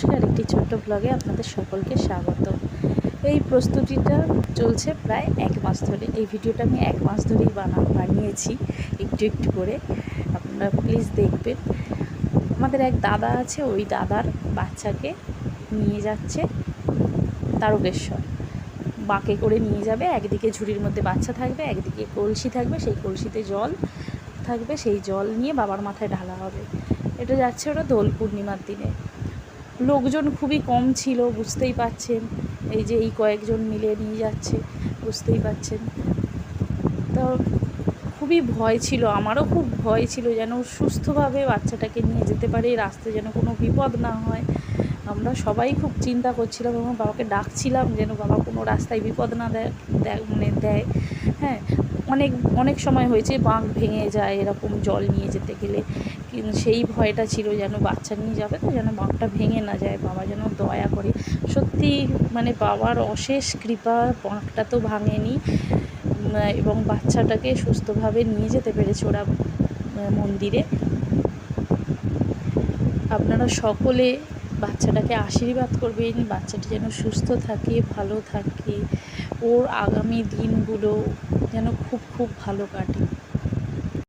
নমস্কার, একটি ছোট্ট ব্লগে আপনাদের সকলকে স্বাগত। এই প্রস্তুতিটা চলছে প্রায় এক মাস ধরে। এই ভিডিওটা আমি এক মাস ধরেই বানা, বানিয়েছি একটু একটু করে। আপনারা প্লিজ দেখবেন। আমাদের এক দাদা আছে, ওই দাদার বাচ্চাকে নিয়ে যাচ্ছে তারকেশ্বর। বাঁকে করে নিয়ে যাবে, একদিকে ঝুড়ির মধ্যে বাচ্চা থাকবে, একদিকে কলসি থাকবে, সেই কলসিতে জল থাকবে, সেই জল নিয়ে বাবার মাথায় ঢালা হবে। এটা যাচ্ছে ওটা দোল পূর্ণিমার দিনে। লোকজন খুবই কম ছিল, বুঝতেই পাচ্ছেন এই যে এই কয়েকজন মিলে নিয়ে যাচ্ছে, বুঝতেই পাচ্ছেন তো খুবই ভয় ছিল, আমারও খুব ভয় ছিল যেন সুস্থভাবে বাচ্চাটাকে নিয়ে যেতে পারে রাস্তায় যেন কোনো বিপদ না হয়। আমরা সবাই খুব চিন্তা করছিলাম, এবং বাবাকে ডাকছিলাম যেন বাবা কোনো রাস্তায় বিপদ না দেয় মানে দেয়। হ্যাঁ অনেক অনেক সময় হয়েছে বাঁক ভেঙে যায়, এরকম জল নিয়ে যেতে গেলে। সেই ভয়টা ছিল যেন বাচ্চা নিয়ে যাবে তো যেন বাঁকটা ভেঙে না যায়, বাবা যেন দয়া করে। সত্যি মানে বাবার অশেষ কৃপা বাঁকটা তো ভাঙেনি এবং বাচ্চাটাকে সুস্থভাবে নিয়ে যেতে পেরেছে ওরা মন্দিরে। আপনারা সকলে বাচ্চাটাকে আশীর্বাদ করবেন বাচ্চাটি যেন সুস্থ থাকে, ভালো থাকে। ওর আগামী দিনগুলো যেন খুব খুব ভালো কাটে।